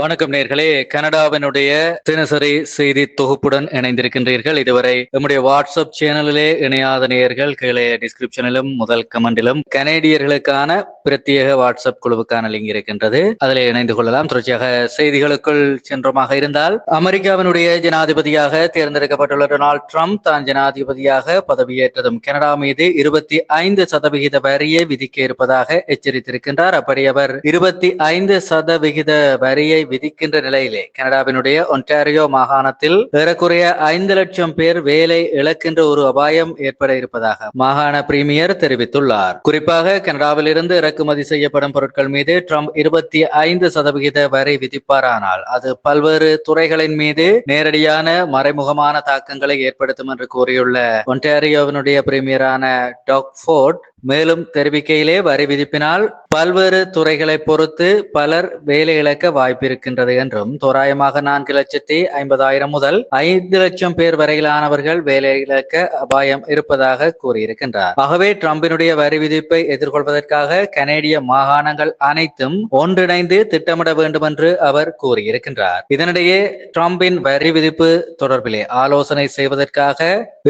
வணக்கம் நேர்களே. கனடாவினுடைய தினசரி செய்தி தொகுப்புடன் இணைந்திருக்கின்றீர்கள். இதுவரை நம்முடைய வாட்ஸ்அப் சேனலிலே இணையாத நேயர்கள் கீழே டிஸ்கிரிப்ஷனிலும் முதல் கமெண்டிலும் கனேடியர்களுக்கான பிரத்யேக வாட்ஸ்அப் குழுவுக்கான லிங்க் இருக்கின்றது. அதில் இணைந்து கொள்ளலாம். தொடர்ச்சியாக செய்திகளுக்குள் சென்றமாக இருந்தால் அமெரிக்காவினுடைய ஜனாதிபதியாக தேர்ந்தெடுக்கப்பட்டுள்ள டொனால்ட் ட்ரம்ப் தான் ஜனாதிபதியாக பதவியேற்றதும் கனடா மீது இருபத்தி ஐந்து சதவிகித வரியை விதிக்க இருப்பதாக எச்சரித்திருக்கின்றார். அப்படி அவர் இருபத்தி ஐந்து சதவிகித வரியை விதிக்கின்ற நிலையிலே கனடாவினுடைய ஒன்டாரியோ மாகாணத்தில் ஏறக்குறைய ஐந்து லட்சம் பேர் வேலை இழக்கின்ற ஒரு அபாயம் ஏற்பட இருப்பதாக மாகாண பிரீமியர் தெரிவித்துள்ளார். குறிப்பாக கனடாவில் இருந்து இறக்குமதி செய்யப்படும் பொருட்கள் மீது ட்ரம்ப் இருபத்தி ஐந்து சதவிகித வரை விதிப்பாரானால் அது பல்வேறு துறைகளின் மீது நேரடியான மறைமுகமான தாக்கங்களை ஏற்படுத்தும் என்று கூறியுள்ள ஒன்டாரியோவினுடைய பிரீமியரான டாக் ஃபோர்ட் மேலும் தெரிவிக்கையிலே வரி விதிப்பினால் பல்வேறு துறைகளை பொறுத்து பலர் வேலை இழக்க வாய்ப்பிருக்கின்றது என்றும் தோராயமாக நான்கு லட்சத்தி ஐம்பதாயிரம் முதல் ஐந்து லட்சம் பேர் வரையிலானவர்கள் வேலை இழக்க அபாயம் இருப்பதாக கூறியிருக்கின்றார். ஆகவே டிரம்பினுடைய வரி விதிப்பை எதிர்கொள்வதற்காக கனேடிய மாகாணங்கள் அனைத்தும் ஒன்றிணைந்து திட்டமிட வேண்டும் என்று அவர் கூறியிருக்கின்றார். இதனிடையே டிரம்பின் வரி விதிப்பு தொடர்பிலே ஆலோசனை செய்வதற்காக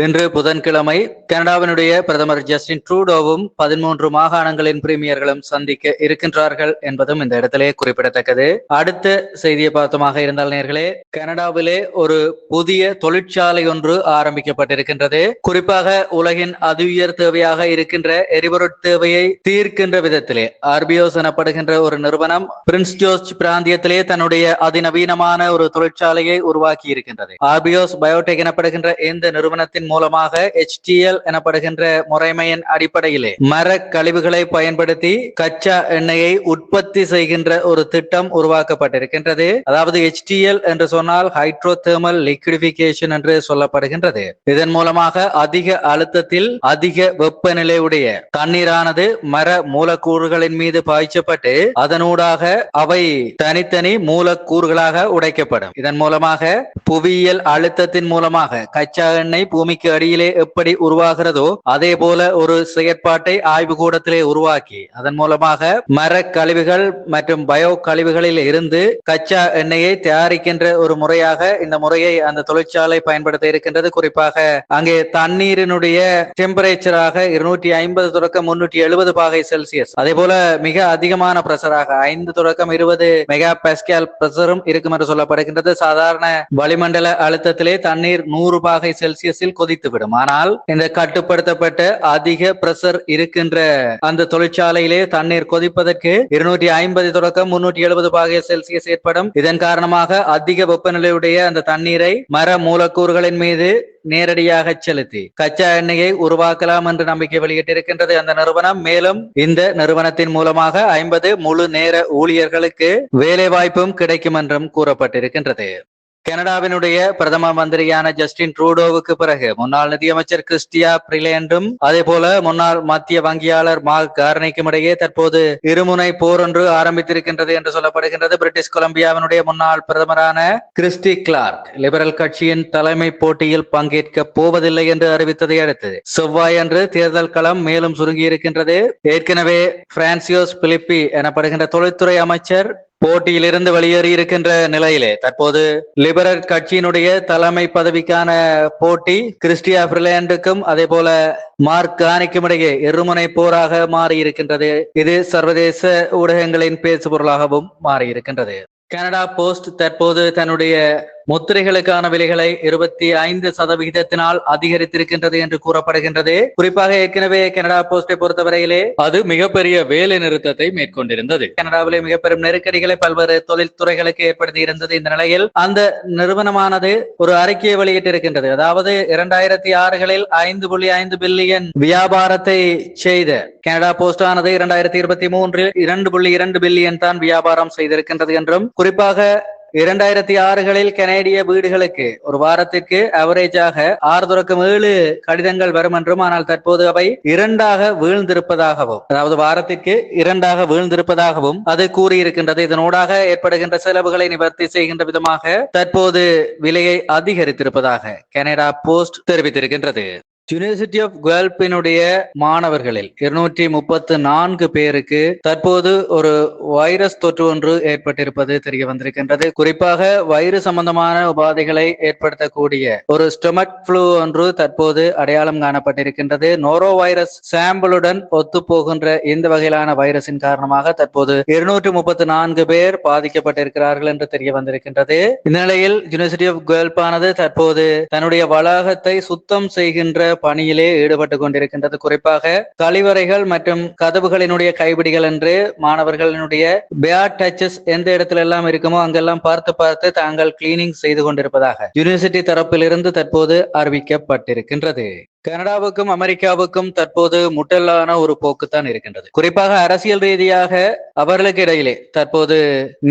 இன்று புதன்கிழமை கனடாவினுடைய பிரதமர் ஜஸ்டின் ட்ரூடோவும் பதிமூன்று மாகாணங்களின் பிரீமியர்களும் சந்திக்க இருக்கின்றார்கள் என்பதும் இந்த இடத்திலே குறிப்பிடத்தக்கது. அடுத்த செய்தியை பார்த்தமாக இருந்தால் நேர்களே கனடாவிலே ஒரு புதிய தொழிற்சாலை ஒன்று ஆரம்பிக்கப்பட்டிருக்கின்றது. குறிப்பாக உலகின் அதிஉயர் தேவையாக இருக்கின்ற எரிபொருட் தேவையை தீர்க்கின்ற விதத்திலே ஆர்பியோஸ் எனப்படுகின்ற ஒரு நிறுவனம் பிரின்ஸ் ஜோர்ஜ் பிராந்தியத்திலே தன்னுடைய அதிநவீனமான ஒரு தொழிற்சாலையை உருவாக்கி இருக்கின்றது. ஆர்பியோஸ் பயோடெக் எனப்படுகின்ற இந்த நிறுவனத்தின் மூலமாக HTL எனப்படுகின்ற முறைமையின் அடிப்படையிலே மர கழிவுகளை பயன்படுத்தி கச்சா எண்ணெயை உற்பத்தி செய்கின்ற ஒரு திட்டம் உருவாக்கப்பட்டிருக்கின்றது. அதாவது HTL என்று சொன்னால் ஹைட்ரோதெர்மல் லிக்விடிபிகேஷன் என்று சொல்லப்படுகின்றது. இதன் மூலமாக அதிக அழுத்தத்தில் அதிக வெப்பநிலையுடைய தண்ணீரானது மர மூலக்கூறுகளின் மீது பாய்ச்சப்பட்டு அதனூடாக அவை தனித்தனி மூலக்கூறுகளாக உடைக்கப்படும். இதன் மூலமாக புவியியல் அழுத்தத்தின் மூலமாக கச்சா எண்ணெய் பூமிக்கு அடியிலே எப்படி உருவாகிறதோ அதே போல ஒரு செயற்பாட்டு ஆய்வு கூடத்திலே உருவாக்கி அதன் மூலமாக மர கழிவுகள் மற்றும் பயோ கழிவுகளில் இருந்து கச்சா எண்ணெயை தயாரிக்கின்ற ஒரு முறையாக இந்த முறையை அந்த தொழிற்சாலை பயன்படுத்த இருக்கின்றது. குறிப்பாக அங்கே தண்ணீரினுடைய டெம்பரேச்சராக இருநூற்றி ஐம்பது தொடக்கம் முன்னூற்றி எழுபது பாகை செல்சியஸ் அதே போல மிக அதிகமான பிரஷராக ஐந்து தொடக்கம் இருபது மெகா பாஸ்கல் பிரஷரும் இருக்கும் என்று சொல்லப்படுகின்றது. சாதாரண வளிமண்டல அழுத்தத்திலே தண்ணீர் நூறு பாகை செல்சியஸில் கொதித்துவிடும். ஆனால் இந்த கட்டுப்படுத்தப்பட்ட அதிக பிரஷர் இருக்கின்ற அந்த தொழிற்சாலையிலே தண்ணீர் கொதிப்பதற்கு இருநூற்றி ஐம்பது தொடக்கம் முன்னூற்றி எழுபது பாகை செல்சியஸ் ஏற்படும். இதன் காரணமாக அதிக வெப்பநிலையுடைய அந்த தண்ணீரை மர மூலக்கூறுகளின் மீது நேரடியாக செலுத்தி கச்சா எண்ணெயை உருவாக்கலாம் என்று நம்பிக்கை வெளியிட்டிருக்கின்றது அந்த நிறுவனம். மேலும் இந்த நிறுவனத்தின் மூலமாக ஐம்பது முழு நேர ஊழியர்களுக்கு வேலை வாய்ப்பும் கிடைக்கும் என்றும் கூறப்பட்டிருக்கின்றது. கனடாவினுடைய பிரதம மந்திரியான ஜஸ்டின் ட்ரூடோவுக்கு பிறகு முன்னாள் நிதியமைச்சர் கிறிஸ்டியா பிரிலேண்டும் அதே போல முன்னாள் மத்திய வங்கியாளர் மார்க் கார்னிக்கும் இடையே தற்போது இருமுனை போர் ஒன்று ஆரம்பித்திருக்கின்றது என்று சொல்லப்படுகின்றது. பிரிட்டிஷ் கொலம்பியாவினுடைய முன்னாள் பிரதமரான கிறிஸ்டி கிளார்க் லிபரல் கட்சியின் தலைமை போட்டியில் பங்கேற்க போவதில்லை என்று அறிவித்ததை அடுத்து செவ்வாய் அன்று தேர்தல் களம் மேலும் சுருங்கி இருக்கின்றது ஏற்கனவே பிரான்சியோஸ் பிலிப்பி எனப்படுகின்ற தொழில்துறை அமைச்சர் போட்டியிலிருந்து வெளியேறி இருக்கின்ற நிலையிலே தற்போது லிபரல் கட்சியினுடைய தலைமை பதவிக்கான போட்டி கிறிஸ்டியா பிரிலேண்டுக்கும் அதே போல மார்க் கானிக்கும் இடையே இருமுனை போராக மாறி இருக்கின்றது. இது சர்வதேச ஊடகங்களின் பேசுபொருளாகவும் மாறி இருக்கின்றது. கனடா போஸ்ட் தற்போது தன்னுடைய முத்திரைகளுக்கான விலைகளை இருபத்தி ஐந்து சதவிகிதத்தினால் அதிகரித்திருக்கின்றது என்று கூறப்படுகின்றது. குறிப்பாக ஏற்கனவே கனடா போஸ்டை பொறுத்தவரையிலே அது மிகப்பெரிய வேலை நிறுத்தத்தை மேற்கொண்டிருந்தது. கனடாவிலே மிக பெரும் நெருக்கடிகளை பல்வேறு தொழில்துறைகளுக்கு ஏற்படுத்தி இருந்தது இந்த நிலையில். அந்த நிறுவனமானது ஒரு அறிக்கையை வெளியிட்டிருக்கின்றது. அதாவது இரண்டாயிரத்தி ஆறுகளில் ஐந்து புள்ளி ஐந்து பில்லியன் வியாபாரத்தை செய்த கனடா போஸ்ட் ஆனது இரண்டாயிரத்தி இருபத்தி மூன்றில் இரண்டு புள்ளி இரண்டு பில்லியன் தான் வியாபாரம் செய்திருக்கின்றது என்றும் குறிப்பாக இரண்டாயிரத்தி ஆறுகளில் கனேடிய வீடுகளுக்கு ஒரு வாரத்திற்கு அவரேஜாக ஆறு தொடக்கம் ஏழு கடிதங்கள் வரும் என்றும் ஆனால் தற்போது அவை இரண்டாக வீழ்ந்திருப்பதாகவும் அதாவது வாரத்திற்கு இரண்டாக வீழ்ந்திருப்பதாகவும் அது கூறியிருக்கின்றது. இதனூடாக ஏற்படுகின்ற செலவுகளை நிவர்த்தி செய்கின்ற விதமாக தற்போது விலையை அதிகரித்திருப்பதாக கனடா போஸ்ட் தெரிவித்திருக்கின்றது. யூனிவர்சிட்டி ஆஃப் குவல்பினுடைய மாணவர்களில் இருநூற்றி முப்பத்து நான்கு பேருக்கு தற்போது ஒரு வைரஸ் தொற்று ஒன்று ஏற்பட்டிருப்பது தெரிய வந்திருக்கின்றது. குறிப்பாக வயிறு சம்பந்தமான உபாதைகளை ஏற்படுத்தக்கூடிய ஒரு ஸ்டொமக் ஃப்ளூ ஒன்று தற்போது அடையாளம் காணப்பட்டிருக்கின்றது. நோரோ வைரஸ் சாம்பிளுடன் ஒத்து போகின்ற இந்த வகையிலான வைரஸின் காரணமாக தற்போது இருநூற்றி முப்பத்து நான்கு பேர் பாதிக்கப்பட்டிருக்கிறார்கள் என்று தெரிய வந்திருக்கின்றது. இந்த நிலையில் யூனிவர்சிட்டி ஆஃப் குவல்பானது தற்போது தன்னுடைய வளாகத்தை சுத்தம் செய்கின்ற பணியிலே ஈடுபட்டு கொண்டிருக்கின்றது. குறிப்பாக கழிவறைகள் மற்றும் கதவுகளினுடைய கைபிடிகள் என்று மாணவர்களினுடைய பேட் டச்சஸ் எந்த இடத்துல எல்லாம் இருக்குமோ அங்கெல்லாம் பார்த்து பார்த்து தாங்கள் கிளீனிங் செய்து கொண்டிருப்பதாக யூனிவர்சிட்டி தரப்பிலிருந்து தற்போது அறிவிக்கப்பட்டிருக்கின்றது. கனடாவுக்கும் அமெரிக்காவுக்கும் தற்போது முட்டல்லான ஒரு போக்குத்தான் இருக்கின்றது. குறிப்பாக அரசியல் ரீதியாக அவர்களுக்கு இடையிலே தற்போது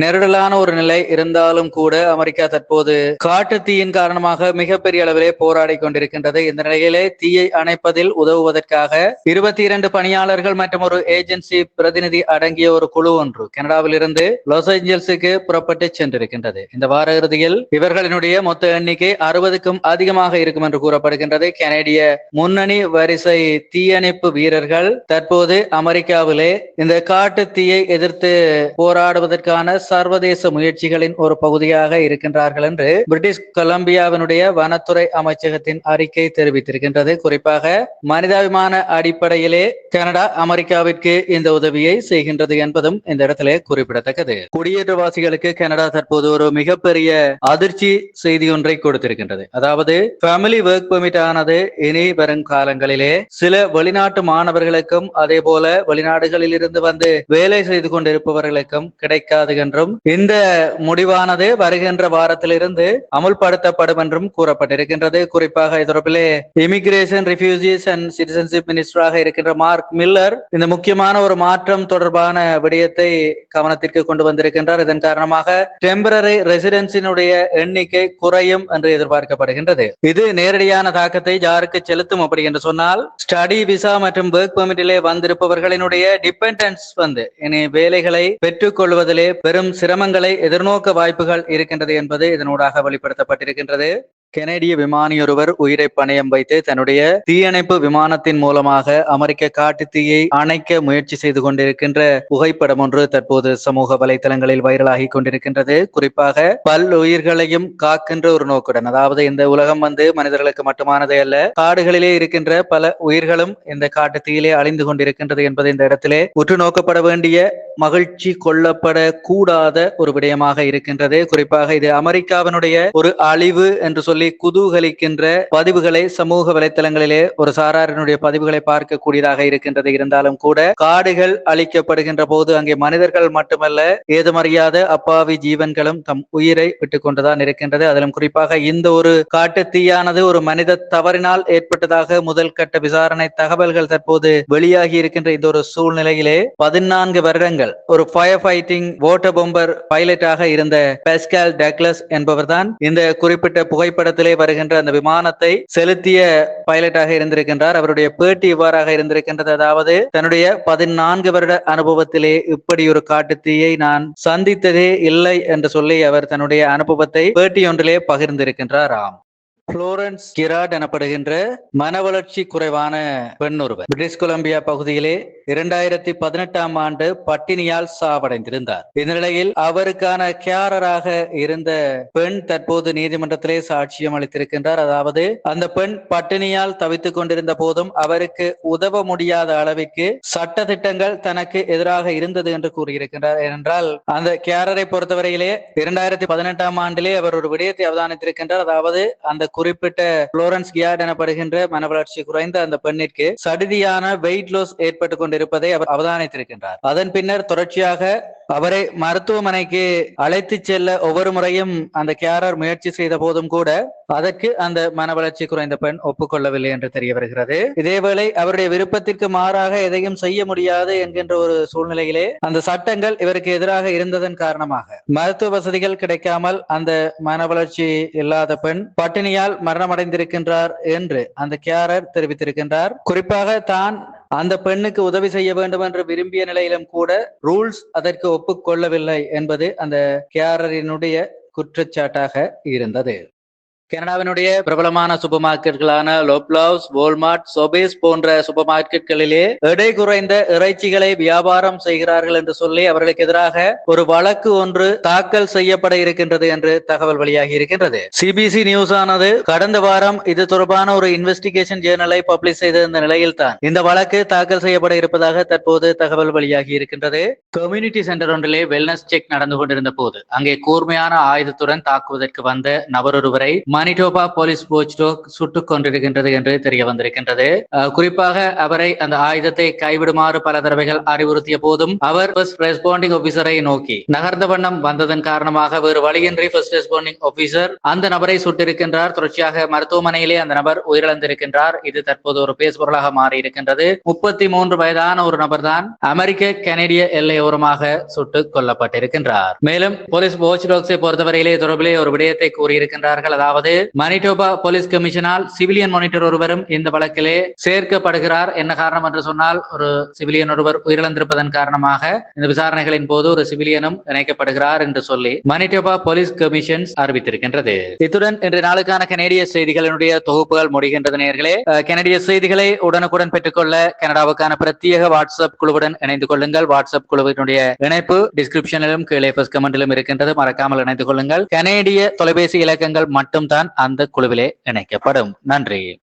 நெருடலான ஒரு நிலை இருந்தாலும் கூட அமெரிக்கா தற்போது காட்டு தீயின் காரணமாக மிகப்பெரிய அளவிலே போராடி கொண்டிருக்கின்றது. இந்த நிலையிலே தீயை அணைப்பதில் உதவுவதற்காக இருபத்தி இரண்டு பணியாளர்கள் மற்றும் ஒரு ஏஜென்சி பிரதிநிதி அடங்கிய ஒரு குழு ஒன்று கனடாவில் இருந்து லாஸ் ஏஞ்சல்ஸுக்கு புறப்பட்டு சென்றிருக்கின்றது. இந்த வார இறுதியில் இவர்களினுடைய மொத்த எண்ணிக்கை அறுபதுக்கும் அதிகமாக இருக்கும் என்று கூறப்படுகின்றது. கனேடிய முன்னணி வரிசை தீயணைப்பு வீரர்கள் தற்போது அமெரிக்காவிலே இந்த காட்டு தீயை எதிர்த்து போராடுவதற்கான சர்வதேச முயற்சிகளின் ஒரு பகுதியாக இருக்கின்றார்கள் என்று பிரிட்டிஷ் கொலம்பியாவினுடைய வனத்துறை அமைச்சகத்தின் அறிக்கை தெரிவித்திருக்கின்றது. குறிப்பாக மனிதாபிமான அடிப்படையிலே கனடா அமெரிக்காவிற்கு இந்த உதவியை செய்கின்றது என்பதும் இந்த இடத்திலே குறிப்பிடத்தக்கது. குடியேற்றவாசிகளுக்கு கனடா தற்போது ஒரு மிகப்பெரிய அதிர்ச்சி செய்தி ஒன்றை கொடுத்திருக்கின்றது. அதாவது ஃபேமிலி ஒர்க் பெர்மிட் ஆனது இனி வரும் காலங்களிலே சில வெளிநாட்டு மாணவர்களுக்கும் அதே போல வெளிநாடுகளில் இருந்து வந்து வேலை செய்து கொண்டிருப்பவர்களுக்கும் கிடைக்காது என்றும் இந்த முடிவானது வருகின்ற வாரத்திலிருந்து அமுல்படுத்தப்படும் என்றும் கூறப்பட்டிருக்கின்றது. குறிப்பாக இது இமிகிரேஷன் ரிஃப்யூஜிஸ் அண்ட் சிட்டிசன்ஷிப் மினிஸ்டராக இருக்கின்ற மார்க் மில்லர் இந்த முக்கியமான ஒரு மாற்றம் தொடர்பான விடயத்தை கவனத்திற்கு கொண்டு வந்திருக்கின்றார். இதன் காரணமாக டெம்பரரி ரெசிடென்சினுடைய எண்ணிக்கை குறையும் என்று எதிர்பார்க்கப்படுகின்றது. இது நேரடியான தாக்கத்தை யாருக்கு செலுத்தும் அப்படி என்று சொன்னால் ஸ்டடி விசா மற்றும் ஒர்க் பெர்மிட்டிலே வந்திருப்பவர்களினுடைய டிபெண்டன்ஸ் வந்து இனி வேலைகளை பெற்றுக் கொள்வதிலே பெரும் சிரமங்களை எதிர்நோக்க வாய்ப்புகள் இருக்கின்றது என்பது இதனூடாக வெளிப்படுத்தப்பட்டிருக்கின்றது. கெனடிய விமானியொருவர் உயிரை பணயம் வைத்து தன்னுடைய தீயணைப்பு விமானத்தின் மூலமாக அமெரிக்க காட்டு தீயை அணைக்க முயற்சி செய்து கொண்டிருக்கின்ற புகைப்படம் ஒன்று தற்போது சமூக வலைதளங்களில் வைரலாகி கொண்டிருக்கின்றது. குறிப்பாக பல் உயிர்களையும் காக்கின்ற ஒரு நோக்குடன். அதாவது இந்த உலகம் வந்து மனிதர்களுக்கு மட்டுமானதே அல்ல காடுகளிலே இருக்கின்ற பல உயிர்களும் இந்த காட்டு தீயிலே அழிந்து கொண்டிருக்கின்றது என்பது இந்த இடத்திலே உற்று நோக்கப்பட வேண்டிய மகிழ்ச்சி கொள்ளப்பட கூடாத ஒரு விடயமாக இருக்கின்றது. குறிப்பாக இது அமெரிக்காவினுடைய ஒரு அழிவு என்று சொல்லி சொல்லி குதூகலிக்கின்ற பதிவுகளை சமூக வலைத்தளங்களிலே ஒரு சாராரினுடைய பதிவுகளை பார்க்கக்கூடியதாக இருக்கின்றது. இருந்தாலும் கூட காடுகள் அழிக்கப்படுகின்ற போது அங்கே மனிதர்கள் மட்டுமல்ல ஏதுமறியாத அப்பாவி ஜீவன்களும் தம் உயிரை விட்டுக் கொண்டுதான் இருக்கின்றது. அதிலும் குறிப்பாக இந்த ஒரு காட்டு தீயானது ஒரு மனித தவறினால் ஏற்பட்டதாக முதல் கட்ட விசாரணை தகவல்கள் தற்போது வெளியாகி இருக்கின்ற இந்த ஒரு சூழ்நிலையிலே பதினான்கு வருடங்கள் ஒரு ஃபயர் ஃபைட்டிங் வாட்டர் பொம்பர் பைலட்டாக இருந்த பெஸ்கால் டக்லஸ் என்பவர்தான் இந்த குறிப்பிட்ட புகைப்பட விமானத்திலே வருகின்ற அந்த விமானத்தை செலுத்திய பைலட்டாக இருந்திருக்கின்றார். அவருடைய பேட்டி இவ்வாறாக இருந்திருக்கின்றது. அதாவது தன்னுடைய பதினான்கு வருட அனுபவத்திலே இப்படி ஒரு காட்டு தீயை நான் சந்தித்ததே இல்லை என்று சொல்லி அவர் தன்னுடைய அனுபவத்தை பேட்டி ஒன்றிலே பகிர்ந்திருக்கின்றார் ஆம் புளோரன்ஸ் கிராட் எனப்படுகின்ற மன வளர்ச்சி குறைவான பெண் ஒருவர். பிரிட்டிஷ் கொலம்பியா பகுதியிலே இரண்டாயிரத்தி பதினெட்டாம் ஆண்டு பட்டினியால் சாவடைந்திருந்தார். இந்நிலையில் அவருக்கான கேரராக இருந்த பெண் தற்போது நீதிமன்றத்திலே சாட்சியம் அளித்திருக்கின்றார். அதாவது அந்த பெண் பட்டினியால் தவித்துக் கொண்டிருந்த போதும் அவருக்கு உதவ முடியாத அளவிற்கு சட்ட திட்டங்கள் தனக்கு எதிராக இருந்தது என்று கூறியிருக்கின்றார். ஏனென்றால் அந்த கேரரை பொறுத்தவரையிலே இரண்டாயிரத்தி பதினெட்டாம் ஆண்டிலே அவர் ஒரு விடயத்தை அவதானித்திருக்கின்றார். அதாவது அந்த குறிப்பிட்ட புளோரன்ஸ் கியார்ட் எனப்படுகின்ற மன வளர்ச்சி குறைந்த அந்த பெண்ணிற்கு சடுதியான வெயிட் லாஸ் ஏற்பட்டு கொண்டிருப்பதை அவர் அவதானித்திருக்கின்றார். அதன் பின்னர் தொடர்ச்சியாக அவரை மருத்துவமனைக்கு அழைத்து செல்ல ஒவ்வொரு முறையும் அந்த கேரர் முயற்சி செய்த போதும் கூட அதற்கு அந்த மன வளர்ச்சி குறைந்த பெண் ஒப்புக்கொள்ளவில்லை என்று தெரிய வருகிறது இதேவேளை அவருடைய விருப்பத்திற்கு மாறாக எதையும் செய்ய முடியாது என்கின்ற ஒரு சூழ்நிலையிலே அந்த சட்டங்கள் இவருக்கு எதிராக இருந்ததன் காரணமாக மருத்துவ வசதிகள் கிடைக்காமல் அந்த மன வளர்ச்சி இல்லாத பெண் பட்டினியால் மரணமடைந்திருக்கின்றார் என்று அந்த கேரர் தெரிவித்திருக்கின்றார். குறிப்பாக தான் அந்த பெண்ணுக்கு உதவி செய்ய வேண்டும் என்று விரும்பிய நிலையிலும் கூட ரூல்ஸ் அதற்கு ஒப்புக்கொள்ளவில்லை என்பது அந்த கேரரினுடைய குற்றச்சாட்டாக இருந்தது. கனடாவினுடைய பிரபலமான சூப்பர் மார்க்கெட்டுகளான லோப்லாவ்ஸ் வோல்மார்ட் சோபேஸ் போன்ற சூப்பர் மார்க்கெட்களிலே எடை குறைந்த இறைச்சிகளை வியாபாரம் செய்கிறார்கள் என்று சொல்லி அவர்களுக்கு எதிராக ஒரு வழக்கு ஒன்று தாக்கல் செய்யப்பட இருக்கின்றது என்று தகவல் வெளியாகி இருக்கின்றது. சிபிசி நியூஸ் ஆனது கடந்த வாரம் இது தொடர்பான ஒரு இன்வெஸ்டிகேஷன் ஜேர்னலை பப்ளிஷ் செய்திருந்த நிலையில் தான் இந்த வழக்கு தாக்கல் செய்யப்பட இருப்பதாக தற்போது தகவல் வெளியாகி இருக்கின்றது. கம்யூனிட்டி சென்டர் ஒன்றிலே வெல்னஸ் செக் நடந்து கொண்டிருந்த போது அங்கே கூர்மையான ஆயுதத்துடன் தாக்குவதற்கு வந்த நபர் ஒருவரை மணிடோபா போலீஸ் போச்டோக் சுட்டுக் கொண்டிருக்கின்றது என்று தெரிய வந்திருக்கின்றது. குறிப்பாக அவரை அந்த ஆயுதத்தை கைவிடுமாறு பல தடவைகள் அறிவுறுத்திய போதும் அவர் ரெஸ்பாண்டிங் ஆபீசரை நோக்கி நகர்ந்த வண்ணம் வந்ததன் காரணமாக வேறு வழியின்றி ஃபர்ஸ்ட் ரெஸ்பாண்டிங் ஆபீசர் அந்த நபரை சுட்டிருக்கின்றார். தொடர்ச்சியாக மருத்துவமனையிலே அந்த நபர் உயிரிழந்திருக்கின்றார். இது தற்போது ஒரு பேசுபொருளாக மாறி இருக்கின்றது முப்பத்தி மூன்று வயதான ஒரு நபர் தான் அமெரிக்க கனேடிய எல்லையோரமாக சுட்டுக் கொல்லப்பட்டிருக்கின்றார். மேலும் போலீஸ் வாட்ச் டாக்ஸை பொறுத்தவரையிலே தொடர்பிலே ஒரு விடயத்தை கூறியிருக்கின்றார்கள். அதாவது அதாவது மனிடோபா போலீஸ் கமிஷனால் சிவிலியன் மானிட்டர் ஒருவரும் இந்த வழக்கிலே சேர்க்கப்படுகிறார் என்ன காரணம் என்று சொன்னால் ஒரு சிவிலியன் ஒருவர் உயிரிழந்திருப்பதன் காரணமாக இந்த விசாரணைகளின் போது ஒரு சிவிலியனும் இணைக்கப்படுகிறார் என்று சொல்லி மனிடோபா போலீஸ் கமிஷன் அறிவித்திருக்கின்றது. இத்துடன் இன்று நாளுக்கான கனேடிய செய்திகளினுடைய தொகுப்புகள் முடிகின்றது நேர்களே. கனடிய செய்திகளை உடனுக்குடன் பெற்றுக்கொள்ள கனடாவுக்கான பிரத்யேக வாட்ஸ்அப் குழுவுடன் இணைந்து கொள்ளுங்கள். வாட்ஸ்அப் குழுவினுடைய இணைப்பு டிஸ்கிரிப்ஷனிலும் கீழே கமெண்டிலும் இருக்கின்றது. மறக்காமல் இணைந்து கொள்ளுங்கள். கனேடிய தொலைபேசி இலக்கங்கள் மட்டும் தான் அந்த குழுவிலே இணைக்கப்படும். நன்றி.